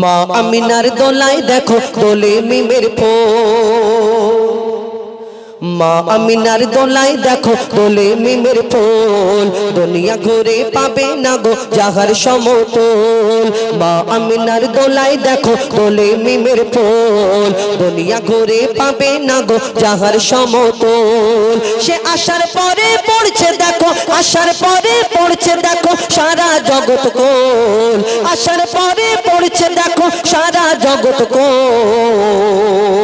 মা আমিনার দোলায় দেখো দোলে মিমের ফুল মা, আমিনার দোলাই দেখো, দোলে মিমের ফুল। দুনিয়া ঘুরে পাবে না গো যাহার সমতল। মা, আমিনার দোলাই দেখো, দোলে মিমের ফুল। দুনিয়া ঘুরে পাবে না গো যাহার সমতল। সে আসার পরে পড়ছে দেখো আসার পরে পড়ছে দেখো, সারা জগৎ কোল। আসার পরে পড়ছে দেখো, সারা জগৎ কোল।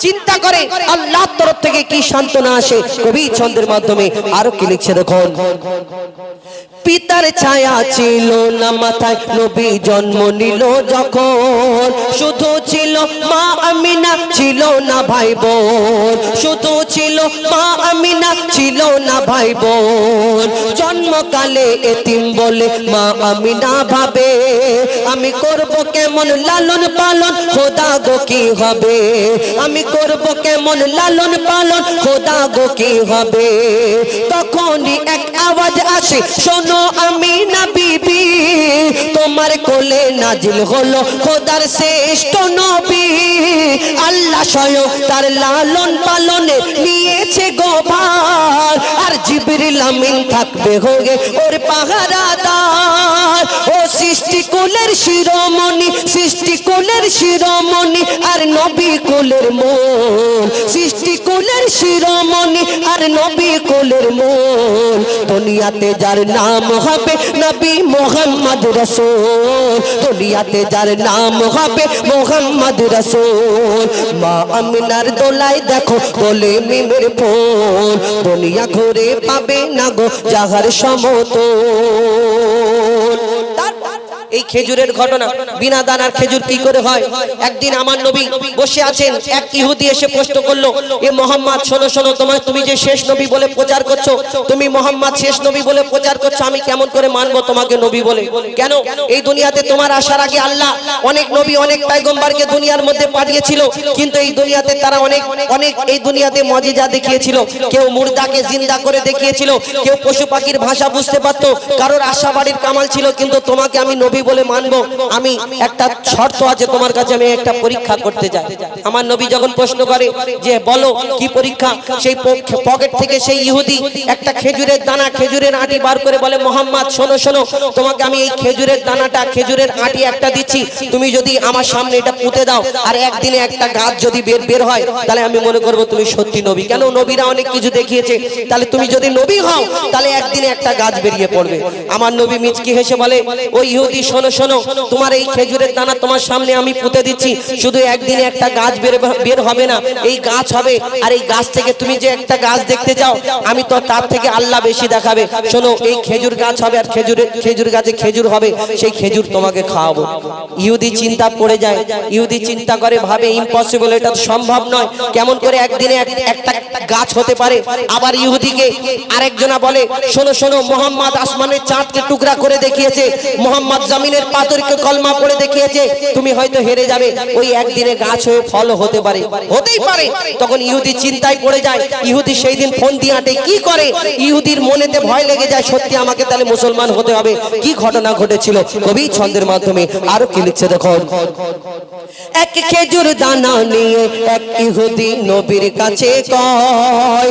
চিন্তা করে আল্লাহর তরফ থেকে কি সান্ত্বনা আসে? কবি ছন্দের মাধ্যমে আরও কি লিখছে দেখুন? পিতার ছায়া ছিল না, মাথায় নবী জন্ম নিল যখন। শুধু ছিল মা আমিনা, ছিল না ভাই বোন। শুধু ছিল মা আমিনা, ছিল না ভাই বোন। জন্মকালে এতিম বলে মা আমিনা ভাবে, আমি করব কেমন লালন পালন, খোদা গো কি হবে? আমি করব কেমন লালন পালন, খোদা গো কি হবে? তখনই এক আওয়াজ আসে, শোনো আমি না বিবি? তোমার কোলে নাজিল হলো খোদার শ্রেষ্ঠ নবী। আল্লাহ স্বয়ং তার লালন পালনে নিয়েছে গোভার আর জিবরিল আমিন থাকবে হোগে ওর পাহারাদার। ও সৃষ্টি কুলের শিরোমণি, সৃষ্টি কুলের শিরোমণি, আর নবী কুলের মন। সৃষ্টি কুলের শিরোমণি, আর নবী কুলের মন। দুনিয়াতে যার নাম হবে নবী মোহাম্মদ রসুল। দুনিয়াতে যার নাম হবে মোহাম্মদ রসুল। মা আমিনার দোলাই দেখো বলে মিমের ফোন দুনিয়া ঘুরে পাবে না গো যাহার সমতল। এই খেজুরের ঘটনা, বিনা দানার খেজুর কি করে হয়? একদিন আমার নবী বসে আছেন, এক ইহুদি এসে প্রশ্ন করল, এ মোহাম্মদ, শোনো শোনো তোমার তুমি যে শেষ নবী বলে প্রচার করছ, তুমি মোহাম্মদ শেষ নবী বলে প্রচার করছ, আমি কেমন করে মানবো তোমাকে নবী বলে? কেন? এই দুনিয়াতে তোমার আসার আগে আল্লাহ অনেক নবী, অনেক পাইগম্বারকে দুনিয়ার মধ্যে পাঠিয়েছিল, কিন্তু এই দুনিয়াতে তারা অনেক অনেক এই দুনিয়াতে মজিজা দেখিয়েছিল। কেউ মুর্দাকে জিন্দা করে দেখিয়েছিল, কেউ পশু পাখির ভাষা বুঝতে পারতো, কারোর আশা বাড়ির কামাল ছিল, কিন্তু তোমাকে আমি নবী বলে মানবো, আমি একটা শর্ত আছে তোমার কাছে, আমি একটা পরীক্ষা করতে যাই। আমার নবী যখন প্রশ্ন করে যে, বলো, কি পরীক্ষা? সেই পকেট থেকে সেই ইহুদি একটা খেজুরের দানা, খেজুরের আটি বার করে বলে, মোহাম্মদ, শোনো শোনো, তোমাকে আমি এই খেজুরের দানাটা, খেজুরের আটি একটা দিচ্ছি। তুমি যদি আমার সামনে এটা পুঁতে দাও, আর একদিনে একটা গাছ যদি বের বের হয়, তাহলে আমি মনে করব তুমি সত্যি নবী। কেন? নবীরা অনেক কিছু দেখিয়েছে। তাহলে তুমি যদি নবী হও, তাহলে একদিনে একটা গাছ বেরিয়ে পড়বে। আমার নবী মিচকি হেসে বলে ওই ইহুদি শোনো শোনো, তোমার এই খেজুরের দানা তোমার সামনে আমি পুঁতে দিচ্ছি। শুধু একদিনে একটা গাছ বের বের হবে না, এই গাছ হবে। আর এই গাছ থেকে তুমি যে একটা গাছ দেখতে চাও, আমি তো তার থেকে আল্লাহ বেশি দেখাবে। শোনো, এই খেজুর গাছ হবে আর খেজুরের খেজুর গাছে খেজুর হবে, সেই খেজুর তোমাকে খাওয়াবো। ইহুদি চিন্তা পড়ে যায়, ইহুদি চিন্তা করে, ভাবে ইম্পসিবল এটা সম্ভব নয়। কেমন করে একদিনে একটা গাছ হতে পারে, আবার ইহুদিকে আরেকজনা বলে, শোনো শোনো, মোহাম্মদ আসমানের চাঁদকে টুকরা করে দেখিয়েছে, মোহাম্মদ জামিনের পাথরকে কলমা পড়ে দেখিয়েছে, তুমি হয়তো হেরে যাবে। ওই একদিনে গাছ হয়ে ফল হতে পারে। হতেই পারে। তখন ইহুদি চিন্তায় পড়ে যায়, ইহুদি সেই দিন ফোন দিয়ে আটে, কি করে? ইহুদির মনেতে ভয় লেগে যায়, সত্যি আমাকে তাহলে মুসলমান হতে হবে। কি ঘটনা ঘটেছিল? কবি ছন্দের মাধ্যমে আরও কি লিখছে দেখুন। এক খেজুর দানা নিয়ে এক ইহুদি নবীর কাছে কয়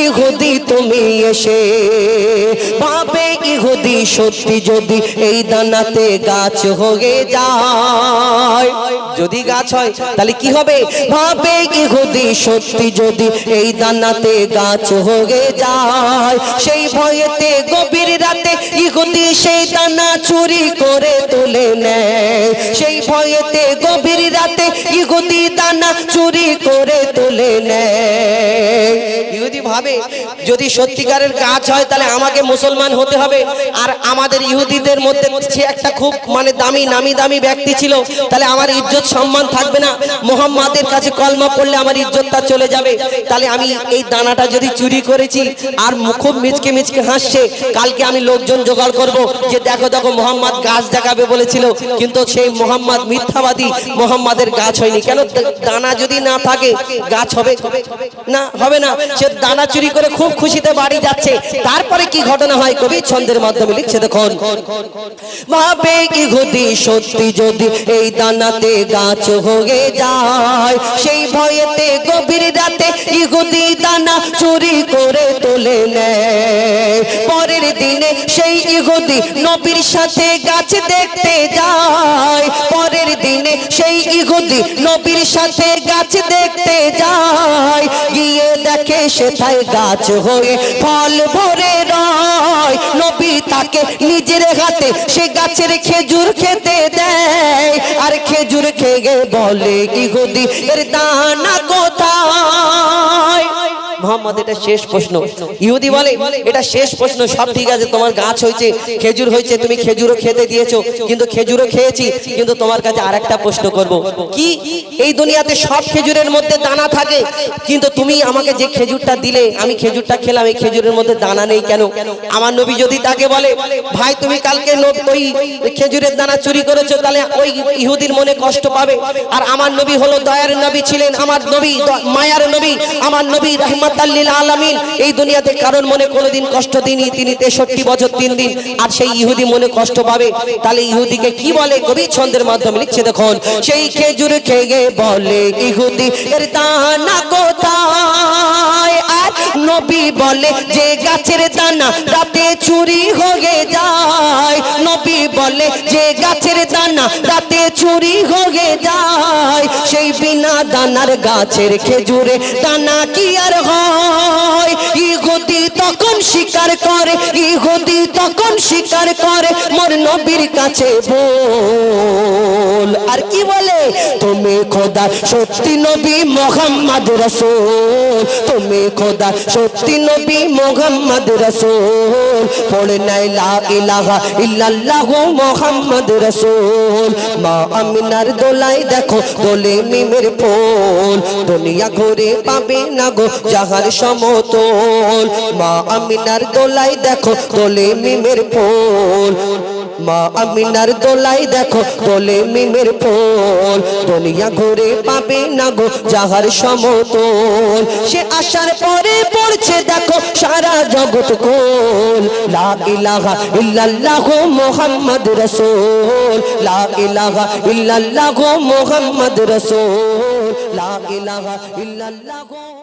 ইহুদি তুমি এসে, ভাবে ইহুদি সত্যি যদি এই দানাতে গাছ হয়ে যায়। যদি গাছ হয়, তাহলে কি হবে? ভাবে ইহুদি সত্যি যদি এই দানাতে গাছ হয়ে যায়। সেই ভয়েতে গভীর রাতে ইহুদি সেই দানা চুরি করে তুলে নেয়। সেই ভয়েতে গভীর রাতে ইহুদি দানা চুরি করে তুলে নেয়। ইহুদি ভাবে যদি সত্যিকারের গাছ হয় তাহলে আমাকে মুসলমান হতে হবে। আর আমাদের ইহুদিদের মধ্যে সে একটা খুব মানে দামি নামি দামি ব্যক্তি ছিল তাহলে আমার ইজ্জত সম্মান থাকবে না। মোহাম্মদের কাছে কলমা পড়লে আমার ইজ্জতটা চলে যাবে। তাহলে আমি এই দানাটা যদি চুরি করেছি আর খুব মিচকে মিচকে হাসছে কালকে আমি লোকজন জোগাড় করব যে দেখো দেখো মোহাম্মদ গাছ দেখাবে বলেছিল কিন্তু সেই মোহাম্মদ মিথ্যাবাদী মোহাম্মদের গাছ হয়নি। কেন? দানা যদি না থাকে, গাছ হবে। না হবে না। সে দানা চুরি করে খুব খুশিতে বাড়ি যাচ্ছে। তারপরে কি ঘটনা হয়? কবি ছন্দের মাধ্যমে লিখছে, দেখুন। ভাবে কি ঘুদি সত্যি যদি এই দানাতে গাছ হয়ে যায়, সেই ভয়েতে গভীর রাতে ইহুদি দানা চুরি করে তুলে নেয়। পরের দিনে সেই ইহুদি নবীর সাথে গাছ দেখতে যায়। পরের দিনে সেই ইহুদি নবীর সাথে গাছ দেখতে যায়, গিয়ে দেখে সেথায় গাছ হয়ে ফল ভরে রয়। নবী তাকে নিজের হাতে সে গাছের খেজুর খেতে দেয়, আর খেজুর খেয়ে বলে ইহুদি এর দানা কোথায় মোহাম্মদ, এটা শেষ প্রশ্ন। ইহুদি বলে, এটা শেষ প্রশ্ন, সব ঠিক আছে, তোমার গাছ হয়েছে, খেজুর হয়েছে, তুমি খেজুরও খেতে দিয়েছ, কিন্তু খেজুরও খেয়েছি, কিন্তু তোমার কাছে আরেকটা প্রশ্ন করব। কি? এই দুনিয়াতে সব খেজুরের মধ্যে দানা থাকে, কিন্তু তুমি আমাকে যে খেজুরটা দিলে, আমি খেজুরটা খেলাম, এই খেজুরের মধ্যে দানা নেই কেন? আমার নবী যদি তাকে বলে, ভাই, তুমি কালকে ওই খেজুরের দানা চুরি করেছ, তাহলে ওই ইহুদির মনে কষ্ট পাবে। আর আমার নবী হলো দয়ার নবী ছিলেন, আমার নবী মায়ার নবী, আমার নবী রহমাতাল্লিল আলামিন। এই দুনিয়াতে কারণ মনে কোনোদিন কষ্ট দিনই তিনি তেষট্টি বছর তিন দিন। আর সেই ইহুদি মনে কষ্ট পাবে। তাহলে ইহুদিকে কি বলে? কবি ছন্দের মাধ্যমে লিখছে, দেখুন, সেই খেজুর খেয়ে বলে ইহুদি নবী বলে, যে গাছের দানা রাতে চুরি হয়ে যায়। নবী বলে, যে গাছের দানা রাতে চুরি হয়ে যায়। সেই বিনা দানার গাছের খেজুরে। দানা কি আর হয়? ইহুদি তখন স্বীকার করে, ইহুদি তখন স্বীকার করে। মোর নবীর কাছে বল। আর কি বলে? তুমি খোদা, সত্যি নবী মোহাম্মদ রসুল। তুমি খোদা, সত্যি নবী মোহাম্মদ রসুল। পড়ে নাই লা ইলাহা ইল্লাল্লাহু মোহাম্মদ রসুল। মা আমিনার দোলাই দেখো, দোলে মিমের ফুল। দুনিয়া ঘুরে পাবে না গো যাহার সমতল। মা আমিনার দোলাই দেখো, দোলে মিমের ফুল। মা আমিনার দোলাই দেখো, দোলে মিমের ফুল দুনিয়া ঘুরে পাবে না গো যাহার সমতল। সে আসার পরে পড়ছে দেখো সারা জগৎ কোল। লা ইলাহা ইল্লাল্লাহু মুহাম্মদ রাসূল। লা ইলাহা ইল্লাল্লাহু মুহাম্মদ রাসূল। লা ইলাহা ইল্লাল্লাহু